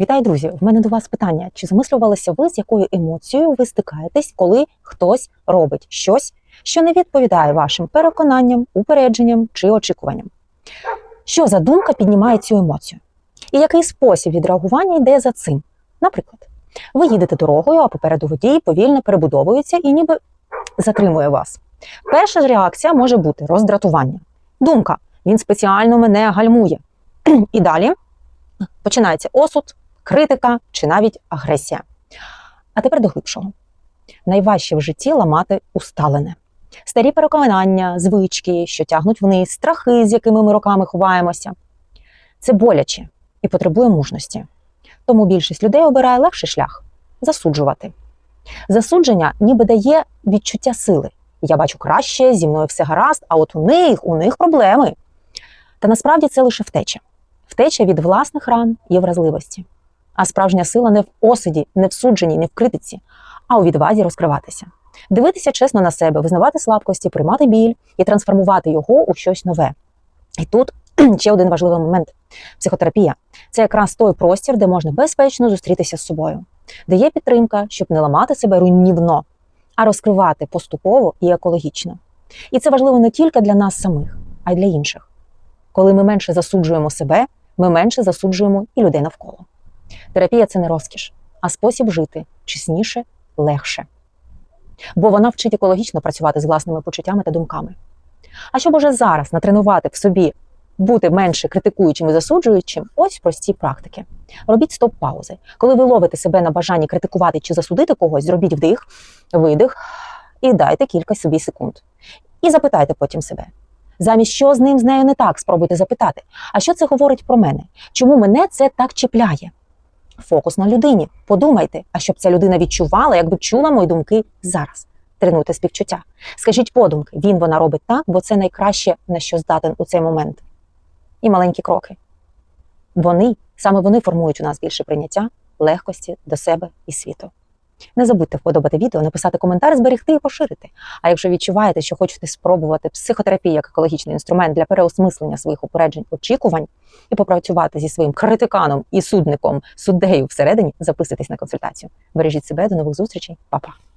Вітаю, друзі! В мене до вас питання: чи замислювалися ви, з якою емоцією ви стикаєтесь, коли хтось робить щось, що не відповідає вашим переконанням, упередженням чи очікуванням? Що за думка піднімає цю емоцію? І який спосіб відреагування йде за цим? Наприклад, ви їдете дорогою, а попереду водій повільно перебудовується і ніби затримує вас. Перша ж реакція може бути роздратування. Думка: він спеціально мене гальмує. І далі починається осуд, критика чи навіть агресія. А тепер до глибшого. Найважче в житті ламати усталене. Старі переконання, звички, що тягнуть вниз, страхи, з якими ми роками ховаємося. Це боляче і потребує мужності. Тому більшість людей обирає легший шлях засуджувати. Засудження ніби дає відчуття сили. Я бачу краще, зі мною все гаразд, а от у них, у них проблеми. Та насправді це лише втеча. Втеча від власних ран і вразливості. А справжня сила не в осуді, не в судженні, не в критиці, а у відвазі розкриватися. Дивитися чесно на себе, визнавати слабкості, приймати біль і трансформувати його у щось нове. І тут ще один важливий момент: психотерапія це якраз той простір, де можна безпечно зустрітися з собою, де є підтримка, щоб не ламати себе руйнівно, а розкривати поступово і екологічно. І це важливо не тільки для нас самих, а й для інших. Коли ми менше засуджуємо себе, ми менше засуджуємо і людей навколо. Терапія це не розкіш, а спосіб жити чесніше, легше. Бо вона вчить екологічно працювати з власними почуттями та думками. А щоб уже зараз натренувати в собі бути менше критикуючим і засуджуючим, ось прості практики. Робіть стоп-паузи. Коли ви ловите себе на бажанні критикувати чи засудити когось, зробіть вдих, видих і дайте кілька собі секунд. І запитайте потім себе. Замість що з ним з нею не так, спробуйте запитати. А що це говорить про мене? Чому мене це так чіпляє? Фокус на людині. Подумайте, а щоб ця людина відчувала, якби чула мої думки зараз. Тренуйте співчуття. Скажіть подумки, він вона робить так, бо це найкраще на що здатен у цей момент. І маленькі кроки. Вони, саме вони формують у нас більше прийняття, легкості до себе і світу. Не забудьте вподобати відео, написати коментар, зберегти і поширити. А якщо відчуваєте, що хочете спробувати психотерапію як екологічний інструмент для переосмислення своїх упереджень, очікувань і попрацювати зі своїм критиканом і судником, суддею всередині, записуйтесь на консультацію. Бережіть себе, до нових зустрічей, Па-па!